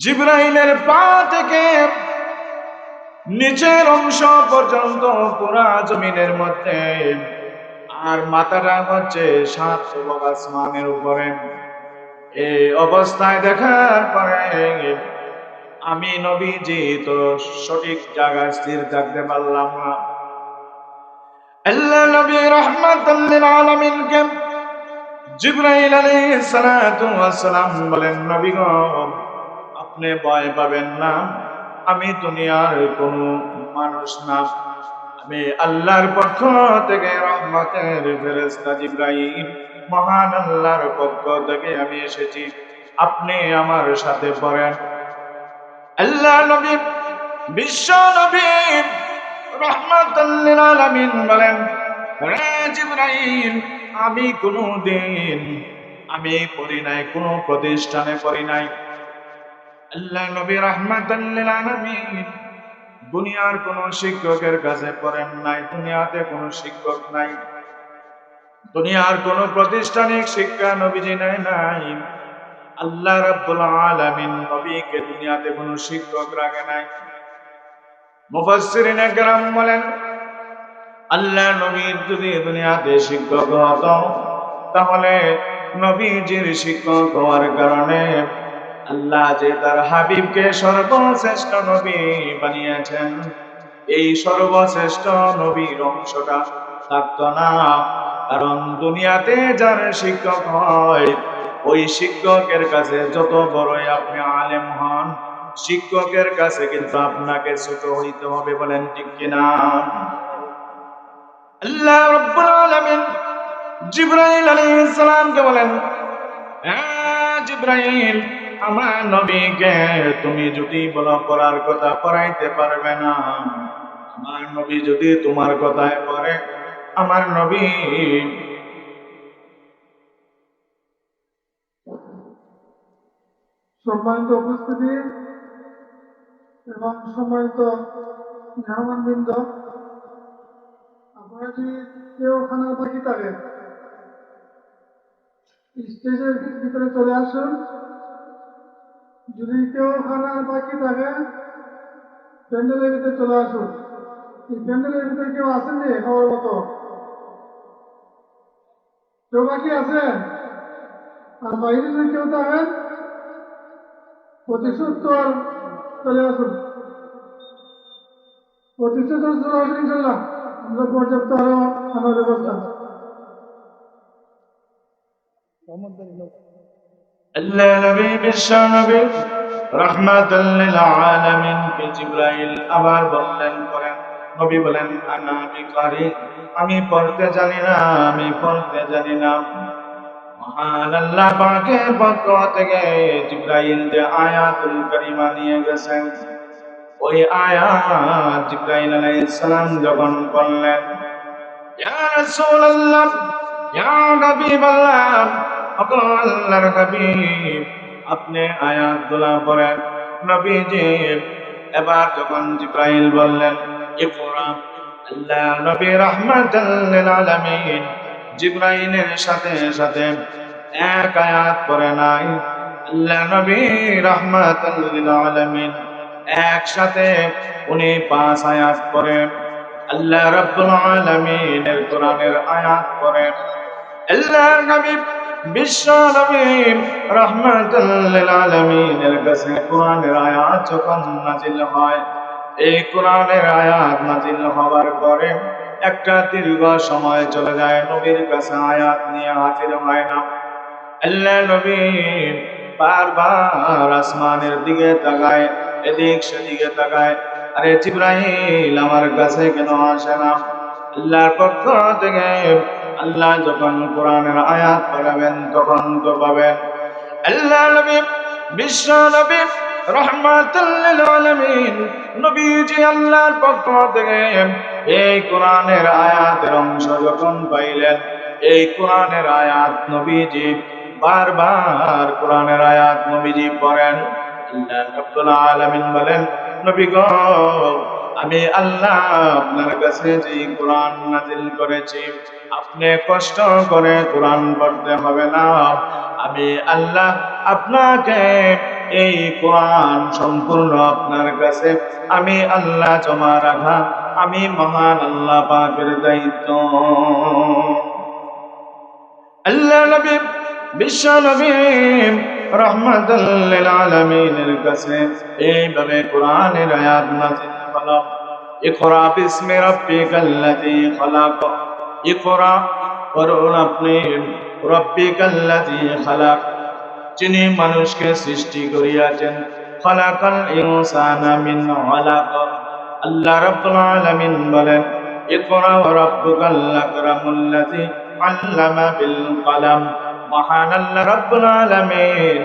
জিব্রাহিমের পা থেকে নিচের অংশ পর্যন্ত পুরা জমিনের মধ্যে। আর মাথাটা হচ্ছে সাত লোক আসমানের উপরে। এই অবস্থায় দেখার পরে আমি নবীজি তো সঠিক জায়গায় স্থির থাকতে পারলাম না। আল্লাহ নবী রহমাতাল লিল আলামিনকে জিব্রাইল আলাইহিস সালাম বলেন, নবী গো আপনি ভয় পাবেন না। আমি দুনিয়ার কোন মানুষ না। আমি আল্লাহর পক্ষ থেকে রহমতের ফেরেশতা জিব্রাইল, মহান আল্লাহর পক্ষ থেকে আমি এসেছি। আপনি আমার সাথে পড়েন। আল্লাহ নবী, বিশ্ব নবী রহমাতুল্লিল আলামিন বলেন রে জিব্রাইল, আমি কোনো দিন আমি পড়ি নাই, কোনো প্রতিষ্ঠানে পড়ি নাই। আল্লাহ নবী রহমাতুল্লিল আলামিন। দুনিয়ার কোন শিক্ষকের কাছে পড়েন নাই, দুনিয়াতে কোনো শিক্ষক নাই। দুনিয়ার কোন প্রাতিষ্ঠানিক শিক্ষা নবীজি নাই নাই। আল্লাহ রাব্বুল আলামিন নবীকে দুনিয়াতে কোনো শিক্ষক রাখে নাই। মুফাসসিরিন একরাম বলেন, আল্লাহ নবীর যদি দুনিয়াতে শিক্ষক হতো, তাহলে নবীজির শিক্ষক হওয়ার কারণে আল্লাহ যে তার হাবিবকে সর্বশ্রেষ্ঠ নবী বানিয়েছেন, এই সর্বশ্রেষ্ঠ নবীর অংশটা থাকতো না। কারণ দুনিয়াতে যার শিক্ষক হয়, ওই শিক্ষকের কাছে যত বড়ই আপনি আলেম হন, শিক্ষকের কাছে কিন্তু আপনাকে ছোট হইতে হবে বলেন ঠিক কিনা? আল্লাহ রাব্বুল আলামিন জিব্রাইল আলাইহিস সালামকে বলেন হ্যাঁ জিব্রাইল আমার নবীকে তুমি যদি বলো পড়ার কথা, পড়াইতে পারবে না। আমার নবী যদি তোমার কথায় পড়ে, আমার নবী সম্মানিত উপস্থিতি এবং সম্মানিত মেহমানবৃন্দ, আপনারা যদি কেউ খানা বাকি থাকে স্টেজের ভিতরে চলে আসুন। যদি কেউ খানা বাকি থাকে। প্যান্ডেলের ভিতরে চলে আসুন। এই প্যান্ডেলের ভিতরে কেউ আসেননি খাওয়ার মতো। কেউ বাকি আছেন? আর বাইরে যদি কেউ থাকেন প্রতিশোধ চলে আসুন। প্রতিশোধ চলে আসুন ইনশাল্লাহ আমরা পর্যাপ্ত আরও আমার ব্যবস্থা আল্লাহ নবী বিশ্ব নবী রহমাতুল্লিল আলামিন কে জিব্রাইল আবার বললেন, করেন। নবী বলেন, আনা বিকারি আমি পড়তে জানি না, আমি পড়তে জানি না। মহান আল্লাহ পাকের পক্ষ থেকে জিব্রাইল যে আয়াতুল কারিমা নিয়ে গেছেন, ওই আয়াত জিব্রাইল আলাইহিস সালাম যখন পড়লেন, ইয়া রাসূলুল্লাহ, ইয়া হাবিবাল্লাহ আল্লাহর হাবিব, আপনি আয়াতগুলা পড়েন নবীজি। এবার যখন জিব্রাইল বললেন ইকরা আল্লাহ নবী লিল আলামিন। জিব্রাইলের সাথে সাথে এক আয়াত পড়ে নাই, আল্লাহ নবী লিল আলামিন। একসাথে উনি পাঁচ আয়াত পড়েন আল্লাহ রাব্বুল আলামিনের কোরআনের আয়াত পড়েন আল্লাহ নবী বিশ্ব নবী রহমাতুল লিল আলামিনের কাছে কোরআনের আয়াত যখন নাজিল হয়, এই কোরআনের আয়াত নাজিল হওয়ার পরে একটা দীর্ঘ সময় চলে যায়, নবীর কাছে আয়াত নিয়ে হাজির হয় না। আল্লাহ নবী বারবার আসমানের দিকে তাকায়, এদিক সেদিকে তাকায়, আরে জিব্রাহিল আমার কাছে কেন আসে না? আল্লাহর পক্ষ থেকে আল্লাহ যখন কোরআনের আয়াত পড়াবেন, তখন তো পাবেন। আল্লাহ নবী, বিশ্ব নবী রহমাতুল্লিল আলামিন, নবীজি আল্লাহর পক্ষ থেকে এই কোরআনের আয়াতের অংশ যখন পাইলেন, এই কোরআনের আয়াত নবীজি, বারবার কোরআনের আয়াত নবীজি পড়েন। আল্লাহ রাব্বুল আলামিন বলেন, নবী গো আমি আল্লাহ আপনার কাছে যে কোরআন নাজিল করেছি, আপনি কষ্ট করে কোরআন পড়তে হবে না। আমি আল্লাহ আপনাকে এই কোরআন সম্পূর্ণ আপনার কাছে, আমি আল্লাহ জমা রাখা, আমি মহান আল্লাহ পাকের দায়িত্ব। আল্লাহ নবী, বিশ্ব নবী রহমাতুল্লিল আলামিনের কাছে এইভাবে কোরআনের আয়াত হলো ইকরা বিসমি রাব্বিকাল্লাযী খালাক। ইকরা, পড়ুন আপনি রাব্বিকাল্লাযী খালাক। যিনি মানুষকে সৃষ্টি করিয়াছেন, খালাকাল ইনসানা মিন আলাক। আল্লাহ রাব্বুল আলামিন বলেন, ইকরা ওয়া রাব্বুকাল আকরামুল্লাযী আল্লামা বিল কলম। মহান আল্লাহ রাব্বুল আলামিন।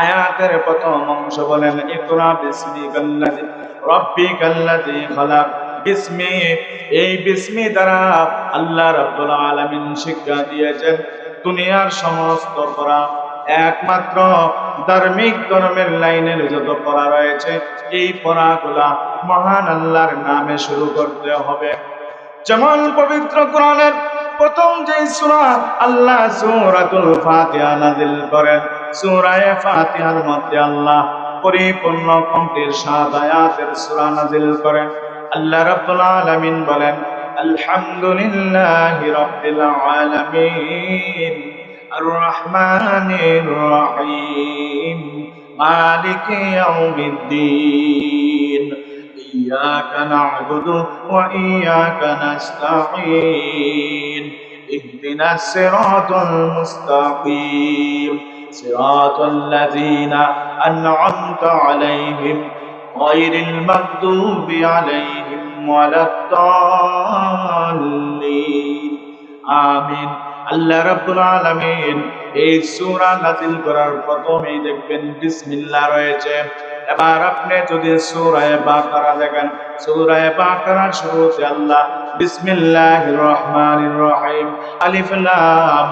আয়াতের প্রথম অংশ বলেন, ইকরা বিসমিকাল্লাযী রাব্বিকাল্লাযী খালাক। বিসমি, এই বিসমি দ্বারা আল্লাহ রাব্বুল আলামিন শিক্ষা দিয়েছেন, দুনিয়ার সমস্ত পড়া, একমাত্র ধার্মিক ধর্মের লাইনের যত পড়া রয়েছে, এই পড়াগুলা মহান আল্লাহর নামে শুরু করতে হবে। যেমন পবিত্র কোরআনের প্রথম যে সূরা আল্লাহ সূরাতুল ফাতিহা নাযিল করেন সূরা ফাতিহার মধ্যে আল্লাহ পরিপূর্ণ কমপ্লিট সাত আয়াতের সূরা নাযিল করেন আল্লাহ রাব্বুল আলামিন বলেন আলহামদুলিল্লাহি রাব্বিল আলামিন আর রহমানির রহিম মালিকি ইয়াউমিদ্দিন إياك نعبد وإياك نستعين اهدنا الصراط المستقيم صراط الذين أنعمت عليهم غير المغضوب عليهم ولا الضالين آمين আল্লাহ রাব্বুল আলামিন এই সূরা নাযিল করার প্রথমেই দেখবেন বিসমিল্লাহ রয়েছে এবার আপনি যদি সূরায়ে বাকারা দেখেন সূরায়ে বাকারার শুরুতে আল্লাহ বিসমিল্লাহির রহমানির রহিম আলিফ লাম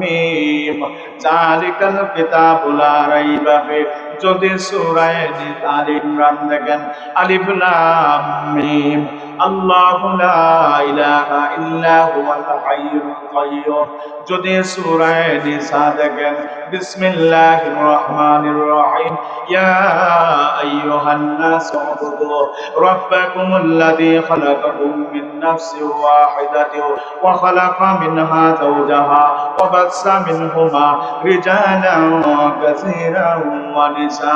মিম জালিকাল কিতাবু লা রাইবা ফি যদি সুরায় আল ইমরান দেখেন আলিফ মিম। আল্লাহু লা ইলাহা ইল্লা হুয়াল হাইয়ুল কাইয়্যুম যদি সূরায়ে নিসা দেখেন, বিসমিল্লাহির রহমানির রহিম। ইয়া আইয়ুহান নাস উবুদু রাব্বাকুমুল্লাযী খালাকাকুম মিন নাফসিন ওয়াহিদাতিন ওয়া খালাকা মিনহা যাওজাহা ওয়া বাসসা মিনহুমা রিজালান কাসীরান ওয়া নিসা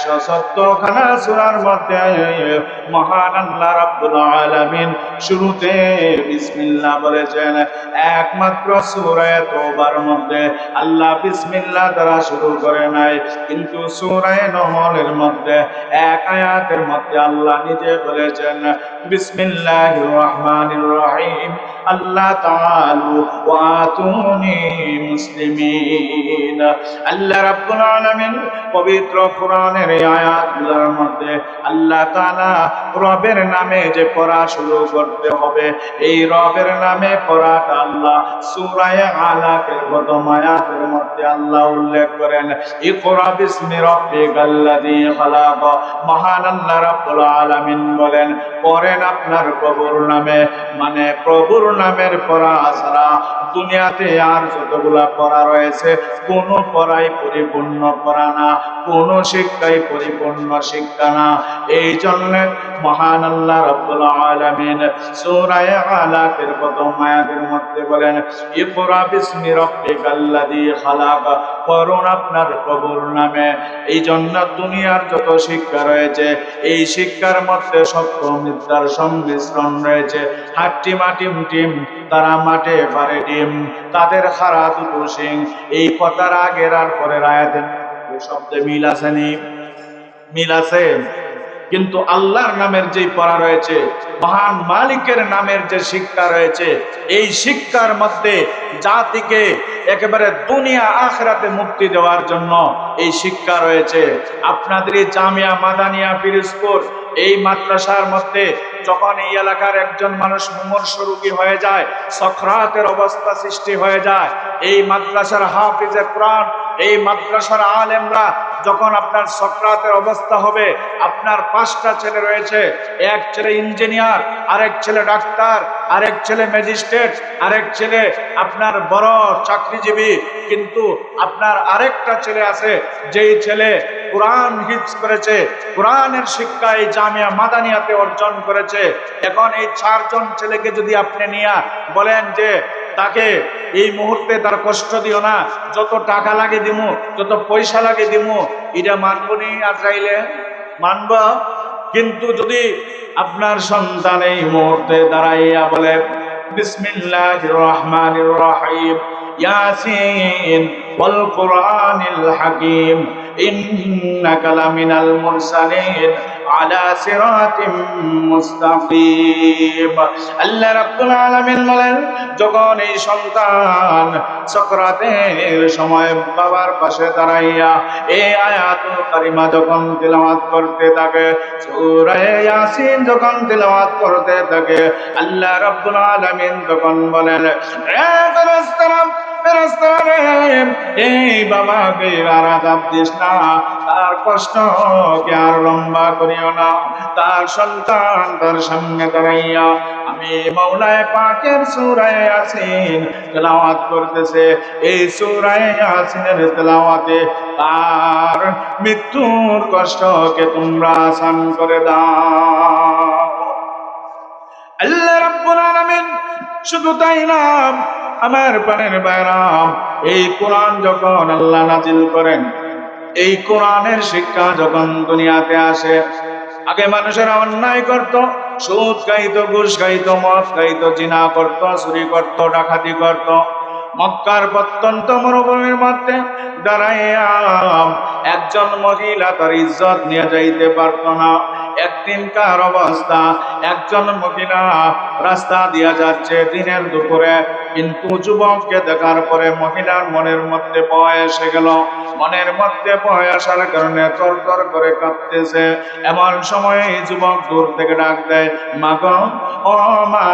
একশো সত্তরখানা সূরার মধ্যে মহান আল্লাহ রাব্বুল আলামিন শুরুতে বিসমিল্লাহ বলেছেন, একমাত্র মধ্যে আল্লাহ বিসমিল্লাহ দ্বারা শুরু করে নাই, কিন্তু নহলের মধ্যে, এক আয়াতের মধ্যে আল্লাহ নিজে বলেছেন, বিসমিল্লাহির রহিম, আল্লাহ তাআলু ওয়া আতুনি মুসলিমিন। আল্লাহ রাব্বুল আলামিন পবিত্র কোরআনের আয়াতগুলোর মধ্যে আল্লাহ তাআলা রবের নামে যে পড়া শুরু করতে হবে, এই রবের নামে পড়াটা আল্লাহ আলাকের প্রথম আয়াতের মধ্যে আল্লাহ উল্লেখ করেন মহান আল্লাহ রাব্বুল আলামিন বলেন আপনার প্রভুর নামে মানে প্রভুর নামের পড়া ছাড়া দুনিয়াতে আর যতগুলা পড়া রয়েছে, কোন পড়াই পরিপূর্ণ পড়া না, কোন শিক্ষাই পরিপূর্ণ শিক্ষা না এই জন্য মহান আল্লাহ রাব্বুল আলামিন সূরা আলাকের প্রথম আয়াতের মধ্যে বলেন, ইকরা বিসমি রাব্বিকাল্লাযী খালাক। করুন আপনার প্রভুর নামে। এই জন্য দুনিয়ার যত শিক্ষা রয়েছে, এই শিক্ষার মধ্যে সত্য মিথ্যার সংমিশ্রণ রয়েছে। হাট্টি মাটিম টিম তারা মাঠে পারে ডিম, তাদের খারা দুটো সিং এই কথার আগের আর পরের আয়াতের শব্দে মিল আছে নি মিল আছে। কিন্তু আল্লাহর নামের যেই পড়া রয়েছে, মহান মালিকের নামের যে শিক্ষা রয়েছে, এই শিক্ষার মধ্যে জাতিকে একেবারে দুনিয়া আখরাতে মুক্তি দেওয়ার জন্য এই শিক্ষা রয়েছে। আপনাদের এই জামিয়া মাদানিয়া পিরিজপুর এই মাদ্রাসার মধ্যে যখন এই এলাকার একজন মানুষ মুমূর্ষ রোগী হয়ে যায়, সখরাতের অবস্থা সৃষ্টি হয়ে যায়, এই মাদ্রাসার হাফিজে কোরআন, এই মাদ্রাসার আলেমরা যখন আপনার সক্রাতের অবস্থা হবে, আপনার পাঁচটা ছেলে রয়েছে। এক ছেলে ইঞ্জিনিয়ার, আরেক ছেলে ডাক্তার, আরেক ছেলে ম্যাজিস্ট্রেট, আরেক ছেলে আপনার বড় চাকরিজীবী। কিন্তু আপনার আরেকটা ছেলে আছে, যেই ছেলে কোরআন হিফজ করেছে, কোরআনের শিক্ষা এই জামিয়া মাদানিয়াতে অর্জন করেছে। এখন এই চারজন ছেলেকে যদি আপনি নিয়ে বলেন যে তাকে এই মুহূর্তে তার কষ্ট দিও না। যত টাকা লাগে দিমু, যত পয়সা লাগে দিমু, এটা মানবনি আজরাইলে? মানব? কিন্তু যদি আপনার সন্তান এই মুহূর্তে দাঁড়াইয়া বলে বিসমিল্লাহ রহমান রহিম, ইয়াসিন ওয়াল কোরআনিল হাকিম ইন্নাকা লামিনাল মুরসালিন আলা সিরাতিম মুস্তাকিম। আল্লাহ রাব্বুল আলামিন বলেন, যখন এই সন্তান সক্রাতের সময় বাবার পাশে দাঁড়াইয়া এই আয়াতুল কারিমা যখন তেলাওয়াত করতে থাকে, সূরা ইয়াসিন যখন তেলাওয়াত করতে থাকে, আল্লাহ রাব্বুল আলামিন তখন বলেন ফেরেশতারা আর তার কষ্ট আর লম্বা করিও না। তার সন্তান তার দাঁড়াইয়া, আমি পাকের সুরায় ইয়াসিন তেলাওয়াত করতেছে। এই সুরায় ইয়াসিনের তেলাওয়াতে তার মৃত্যুর কষ্টকে তোমরা আসান করে দাও। আল্লাহ রাব্বুল আলামিন শুধু তাই না আমার পানের বাইরাম। এই কোরআন যখন আল্লাহ নাজিল করেন, এই কোরআনের শিক্ষা যখন দুনিয়াতে আসে, আগে মানুষেরা অন্যায় করত, সুদ খাইত, ঘুষ খাইত, মদ খাইত, জিনা করত, চুরি করত, ডাকাতি করত। মক্কার প্রত্যন্ত মরুভূমির মধ্যে দাঁড়াইয়া একজন মহিলা তার ইজ্জত নিয়ে যাইতে পারত না। একদিনকার অবস্থা, একজন মহিলা রাস্তা দিয়া যাচ্ছে দিনের দুপুরে, কিন্তু যুবককে দেখার পরে মহিলার মনের মধ্যে ভয় এসে গেল। মনের মধ্যে ভয় আসার কারণে তর তর করে কাঁপতেছে এমন সময় যুবক দূর থেকে ডাক দেয়, মা গো, ও মা,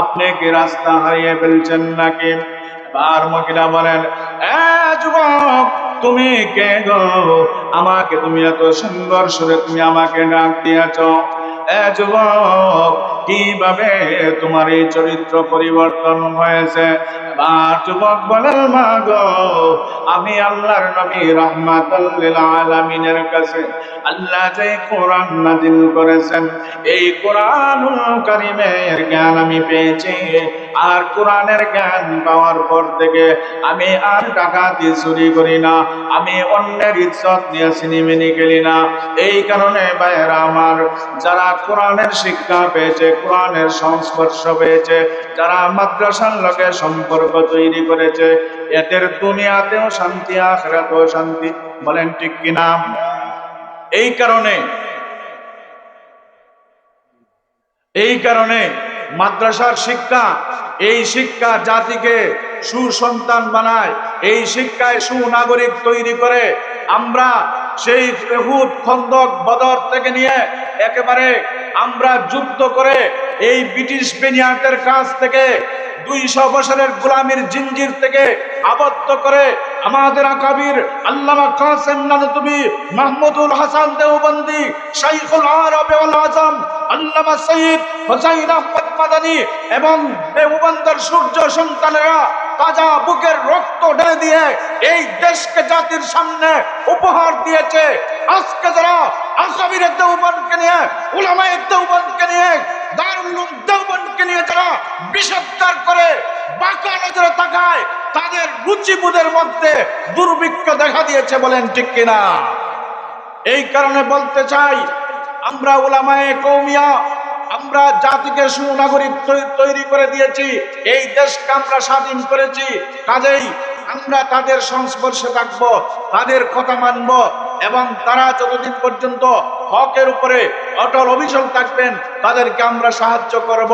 আপনি কি রাস্তা হারিয়ে ফেলছেন নাকি? আর মহিলা বলেন যুবক, তুমি কে গো? আমাকে তুমি এত সুন্দর সুরে তুমি আমাকে ডাক দিয়েছ। যুবক, কীভাবে তোমার এই চরিত্র পরিবর্তন হয়েছে? আর যুবক মা গো, আমি আল্লাহর নবী রহমাতুল্লিল আলামিনের কাছে আল্লাহ যে কোরআন নাজিল করেছেন, এই কোরআনুল কারিমের জ্ঞান আমি পেয়েছি। আর কোরআনের জ্ঞান পাওয়ার পর থেকে আমি আর ডাকাতি চুরি করি না, আমি অন্যের ইজ্জত নিয়ে সিনেমিনি খেলি না। এই কারণে বাইরা আমার, যারা কোরআনের শিক্ষা পেয়েছে, কোরআনের সংস্পর্শ পেয়েছে, যারা মাদ্রাসার লগে সম্পর্ক তৈরি করেছে, এদের দুনিয়াতেও শান্তি, আখরাতেও শান্তি, বলেন ঠিক কিনা এই কারণে এই কারণে মাদ্রাসার শিক্ষা, এই শিক্ষা জাতিকে সুসন্তান বানায়, এই শিক্ষায় সুনাগরিক তৈরি করে আমরা সেই হুদ খন্দক বদর থেকে নিয়ে একেবারে আমরা যুদ্ধ করে এই ব্রিটিশ বেনিয়াতের কাছ থেকে দুইশো বছরের গোলামির জিঞ্জির থেকে আবদ্ধ করে আমাদের আকাবির আল্লামা কাসেম নানতুবি মাহমুদুল হাসান দেওবন্দি শাইখুল আরব আজম আল্লামা সঈদ হোসাইন আহমদ মাদানী এবং দেওবন্দর সূর্য সন্তানেরা তাজা বুকের রক্ত ঢেলে দিয়ে এই দেশকে জাতির সামনে উপহার দিয়েছে। আজকে যারা আসামির দেওবনকে নিয়ে, উলামায়ের দেওবনকে নিয়ে দারুল নিয়ে যারা বিষাক্তার করে বাঁকা নজরে তাকায়, তাদের রুচিবোধের মধ্যে দুর্ভিক্ষ দেখা দিয়েছে বলেন ঠিক কিনা? এই কারণে বলতে চাই, আমরা কৌমিয়া আমরা জাতিকে সুনাগরিক তৈরি করে দিয়েছি, এই দেশকে আমরা স্বাধীন করেছি, কাজেই আমরা তাদের সংস্পর্শে থাকব, তাদের কথা মানব, এবং তারা যতদিন পর্যন্ত হকের উপরে অটল অবিচল থাকবেন তাদেরকে আমরা সাহায্য করব।